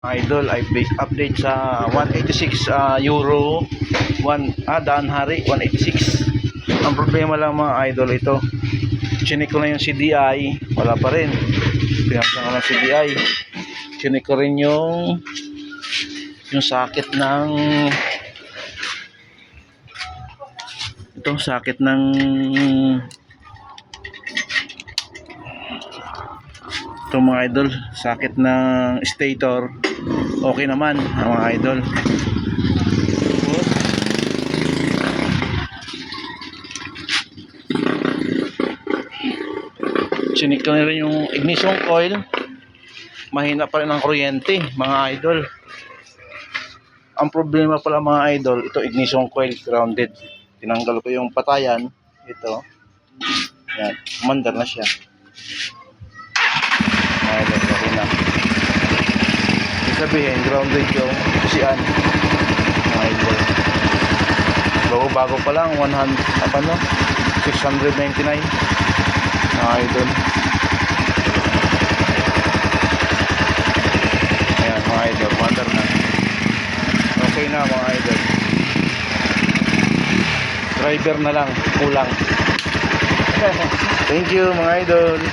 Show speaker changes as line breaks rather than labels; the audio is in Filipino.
Idol, update, update sa 186 ah, euro. 1 ah, daan hari 186 ang problema lang mga idol ito. Chinik ko na yung CDI wala pa rin. Pinaksan ko ng CDI chinik ko rin yung yung sakit ng itong sakit ng itong mga idol sakit ng stator okay naman mga idol. Sinik ko na rin yung ignition coil mahina pa rin ang kuryente mga idol. Ang problema pala mga idol ito ignition coil grounded. Tinanggal ko yung patayan ito. Yan umandar na siya mga idol okay na Ibig sabihin grounded yung sian mga idol. Bago bago pa lang 100 apa no 699 mga idol. Ayan mga idol wonder na. Okay na mga idol. Driver na lang kulang. Thank you mga idol